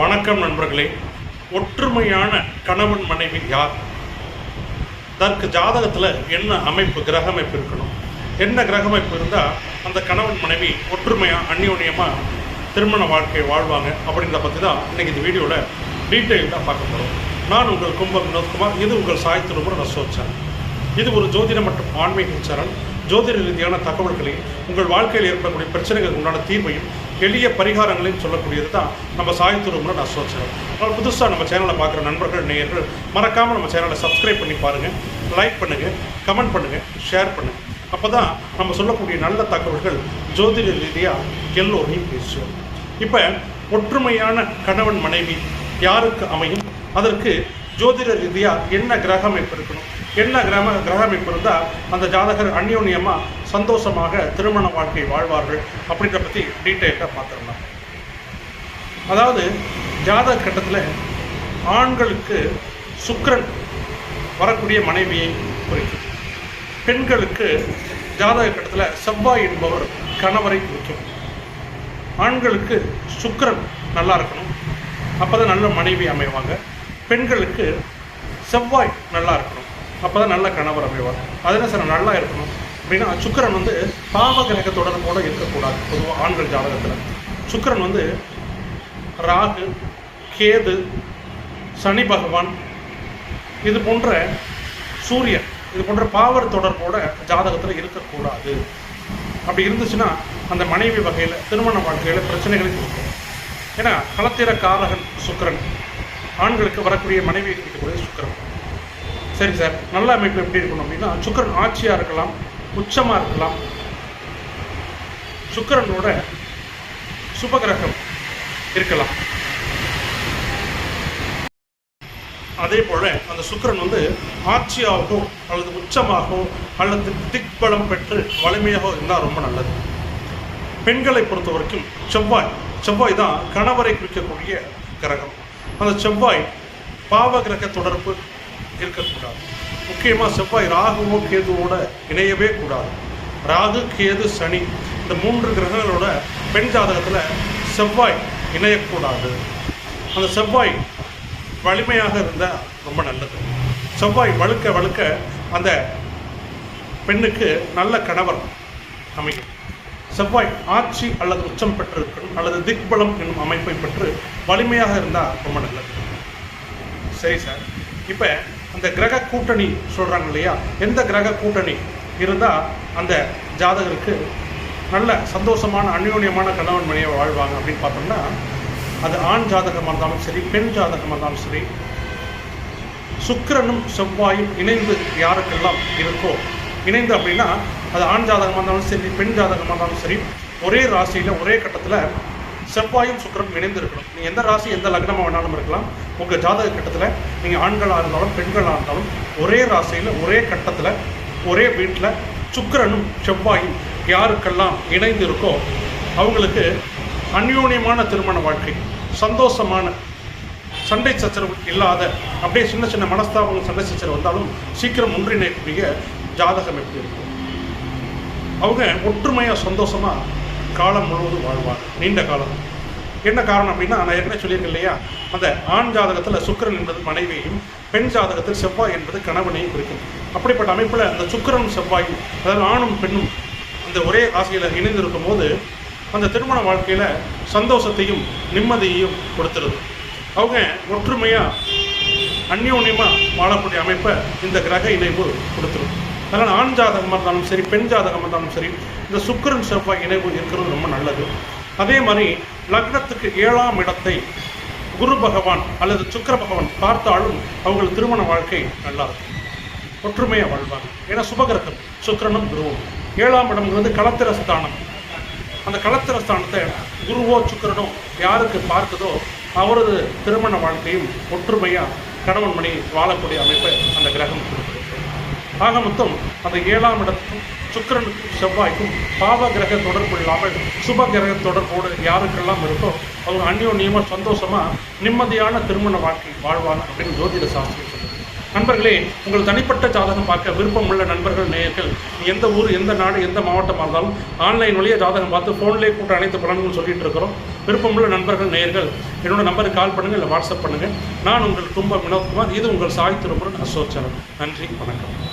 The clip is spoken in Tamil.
வணக்கம் நண்பர்களே. ஒற்றுமையான கணவன் மனைவி யார்? அதற்கு ஜாதகத்தில் என்ன அமைப்பு கிரக அமைப்பு இருக்கணும்? என்ன கிரக அமைப்பு இருந்தால் அந்த கணவன் மனைவி ஒற்றுமையாக அந்யோன்யமாக திருமண வாழ்க்கையை வாழ்வாங்க அப்படின்றத பற்றி தான் இன்றைக்கி இந்த வீடியோவில் டீட்டெயில்டாக பார்க்க போகிறோம் நான் உங்கள் கும்பம் வினோத்குமார். இது உங்கள் சாய் திருமுறை ரசோச்சாரம் இது ஒரு ஜோதிடம் மற்றும் ஆன்மீக சரண் ஜோதிட ரீதியான தகவல்களை உங்கள் வாழ்க்கையில் ஏற்படக்கூடிய பிரச்சனைகளுக்கு உண்டான தீர்வையும் எளிய பரிகாரங்களையும் சொல்லக்கூடியது தான் நம்ம சாய் நான் ரசோச்சாரம் அதனால் புதுசாக நம்ம சேனலை பார்க்குற நண்பர்கள் நேயர்கள் மறக்காமல் நம்ம சேனலை சப்ஸ்கிரைப் பண்ணி பாருங்கள் லைக் பண்ணுங்கள் கமெண்ட் பண்ணுங்கள் ஷேர் பண்ணுங்கள் அப்போ தான் நம்ம சொல்லக்கூடிய நல்ல தகவல்கள் ஜோதிட ரீதியாக எல்லோரையும் பேசுவோம் இப்போ ஒற்றுமையான கணவன் மனைவி யாருக்கு அமையும்? அதற்கு ஜோதிட ரீதியாக என்ன கிரக அமைப்பு இருக்கணும்? என்ன கிரக கிரக அமைப்பு இருந்தால் அந்த ஜாதகர் அந்யோன்யமாக சந்தோஷமாக திருமண வாழ்க்கை வாழ்வார்கள் அப்படின்ற பற்றி டீட்டெயிலாக பார்த்துடலாம் அதாவது ஜாதக கட்டத்தில் ஆண்களுக்கு சுக்கரன் வரக்கூடிய மனைவியை குறிக்கும். பெண்களுக்கு ஜாதக கட்டத்தில் செவ்வாய் என்பவர் கணவரை குறிக்கும். ஆண்களுக்கு சுக்கரன் நல்லா இருக்கணும். அப்போ தான் நல்ல மனைவி அமைவாங்க. பெண்களுக்கு செவ்வாய் நல்லா இருக்கணும். அப்போ தான் நல்ல கணவர் அமைவார். அதில் சில சார் நல்லா இருக்கணும். அப்படின்னா சுக்கிரன் வந்து பாவ கிரக தொடர்போட இருக்கக்கூடாது பொதுவாக ஆண்கள் ஜாதகத்தில். சுக்கிரன் வந்து ராகு கேது சனி பகவான் இது போன்ற சூரியன் இது போன்ற பாவர் தொடர்போட ஜாதகத்தில் இருக்கக்கூடாது. அப்படி இருந்துச்சுன்னா அந்த மனைவி வகையில் திருமண வாழ்க்கையில் பிரச்சனைகளை கொடுக்கும் ஏன்னா களத்திர காரகன் சுக்கிரன். ஆண்களுக்கு வரக்கூடிய மனைவி கிடைக்கக்கூடிய சுக்கிரன். சரி சார் நல்ல அமைப்பு எப்படி இருக்கணும் அப்படின்னா சுக்கிரன் ஆட்சியாக இருக்கலாம் உச்சமாக இருக்கலாம். சுக்கிரனோட சுபகிரகம் இருக்கலாம். அதே போல் அந்த சுக்கிரன் வந்து ஆட்சியாகவோ அல்லது உச்சமாகவோ அல்லது திக்பலம் பெற்று வலிமையாக இருந்தால் ரொம்ப நல்லது. பெண்களை பொறுத்த வரைக்கும் செவ்வாய் செவ்வாய் தான் கணவரை குறிக்கக்கூடிய கிரகம். அந்த செவ்வாய் பாவ கிரக தொடர்பு இருக்கக்கூடாது முக்கியமாக செவ்வாய் ராகுவோ கேதுவோட இணையவே கூடாது. ராகு கேது சனி இந்த மூன்று கிரகங்களோட பெண் ஜாதகத்தில் செவ்வாய் இணையக்கூடாது. அந்த செவ்வாய் வலிமையாக இருந்தால் ரொம்ப நல்லது. செவ்வாய் வழுக்க வழுக்க அந்த பெண்ணுக்கு நல்ல கணவர் அமையும். செவ்வாய் ஆட்சி அல்லது உச்சம் பெற்றிருக்கணும் அல்லது திக்பலம் என்னும் அமைப்பை பெற்று வலிமையாக இருந்தால் ரொம்ப நல்லது. சரி சார். இப்போ அந்த கிரக கூட்டணி சொல்கிறாங்க இல்லையா? எந்த கிரக கூட்டணி? இருந்தால் அந்த ஜாதகருக்கு நல்ல சந்தோஷமான அந்யோன்யமான கணவன் மனையை வாழ்வாங்க அப்படின்னு பார்த்தோம்னா அது ஆண் ஜாதகமாக இருந்தாலும் சரி பெண் ஜாதகமாக இருந்தாலும் சரி சுக்கரனும் செவ்வாயும் இணைந்து யாருக்கெல்லாம் இருக்கோ இணைந்து அப்படின்னா அது ஆண் ஜாதகமாக இருந்தாலும் சரி பெண் ஜாதகமாக இருந்தாலும் சரி ஒரே ராசியில் ஒரே கட்டத்தில் செவ்வாயும் சுக்கிரனும் இணைந்து இருக்கணும் நீங்கள் எந்த ராசி எந்த லக்னமாக வேணாலும் இருக்கலாம். உங்கள் ஜாதக கட்டத்தில் நீங்கள் ஆண்களாக இருந்தாலும் பெண்களாக இருந்தாலும் ஒரே ராசியில் ஒரே கட்டத்தில் ஒரே வீட்டில் சுக்கரனும் செவ்வாயும் யாருக்கெல்லாம் இணைந்து இருக்கோ அவங்களுக்கு அந்யோன்யமான திருமண வாழ்க்கை சந்தோஷமான சண்டை சச்சரவு இல்லாத அப்படியே சின்ன சின்ன மனஸ்தாபங்கள் சண்டை சச்சரவு வந்தாலும் சீக்கிரம் ஒன்றிணையக்கூடிய ஜாதகம் எப்படி இருக்கும்? அவங்க ஒற்றுமையாக சந்தோஷமாக காலம் முழுவதும் வாழ்வார். நீண்ட காலம். என்ன காரணம் அப்படின்னா நான் ஏற்கனவே சொல்லியிருக்கேன் இல்லையா? அந்த ஆண் ஜாதகத்தில் சுக்கிரன் என்பது மனைவியையும் பெண் ஜாதகத்தில் செவ்வாய் என்பது கணவனையும் குறிக்கும். அப்படிப்பட்ட அமைப்பில் அந்த சுக்கரனும் செவ்வாயும் அதாவது ஆணும் பெண்ணும் அந்த ஒரே ராசியில் இணைந்திருக்கும் போது அந்த திருமண வாழ்க்கையில் சந்தோஷத்தையும் நிம்மதியையும் கொடுத்துருது. அவங்க ஒற்றுமையாக அந்யோன்யமாக வாழக்கூடிய அமைப்பை இந்த கிரக இணைவு கொடுத்துரும் அதனால் ஆண் ஜாதகமாக இருந்தாலும் சரி பெண் ஜாதகமாக இருந்தாலும் சரி இந்த சுக்கிரன் செவ்வாய் இணைவு இருக்கிறது ரொம்ப நல்லது. அதே மாதிரி லக்னத்துக்கு ஏழாம் இடத்தை குரு பகவான் அல்லது சுக்கர பகவான் பார்த்தாலும் அவங்களுக்கு திருமண வாழ்க்கை நல்லா இருக்கும். ஒற்றுமையாக வாழ்வாங்க. ஏன்னா சுபகிரகம் சுக்கிரனும் குருவும். ஏழாம் இடம்ங்கிறது களத்திர ஸ்தானம் அந்த களத்திர ஸ்தானத்தை குருவோ சுக்கிரனோ யாருக்கு பார்க்குதோ அவரது திருமண வாழ்க்கையும் ஒற்றுமையாக கணவன் மணி வாழக்கூடிய அமைப்பை அந்த கிரகம் கொடுக்குது. ஆக மொத்தம் அந்த ஏழாம் இடத்துக்கும் சுக்கரனுக்கும் செவ்வாய்க்கும் பாவ கிரக தொடர்பு இல்லாமல் சுப கிரக தொடர்போடு யாருக்கெல்லாம் இருக்கோ அவங்க அந்யோன்யமாக சந்தோஷமாக நிம்மதியான திருமண வாழ்க்கை வாழ்வாங்க அப்படின்னு ஜோதிட சாஸ்திரம் சொல்லுது. நண்பர்களே உங்கள் தனிப்பட்ட ஜாதகம் பார்க்க விருப்பம் உள்ள நண்பர்கள் நேயர்கள் எந்த ஊர் எந்த நாடு எந்த மாவட்டமாக இருந்தாலும் ஆன்லைன் வழியாக ஜாதகம் பார்த்து ஃபோன்லேயே கூட்ட அனைத்து பலன்களும் சொல்லிட்டு இருக்கிறோம். விருப்பமுள்ள நண்பர்கள் நேயர்கள் என்னோட நம்பருக்கு கால் பண்ணுங்கள் இல்லை வாட்ஸ்அப் பண்ணுங்கள் நான் உங்கள் கும்ப வினோத்குமார் இது உங்கள் சாய் திருமுருகன் அசோச்சனம் நன்றி வணக்கம்.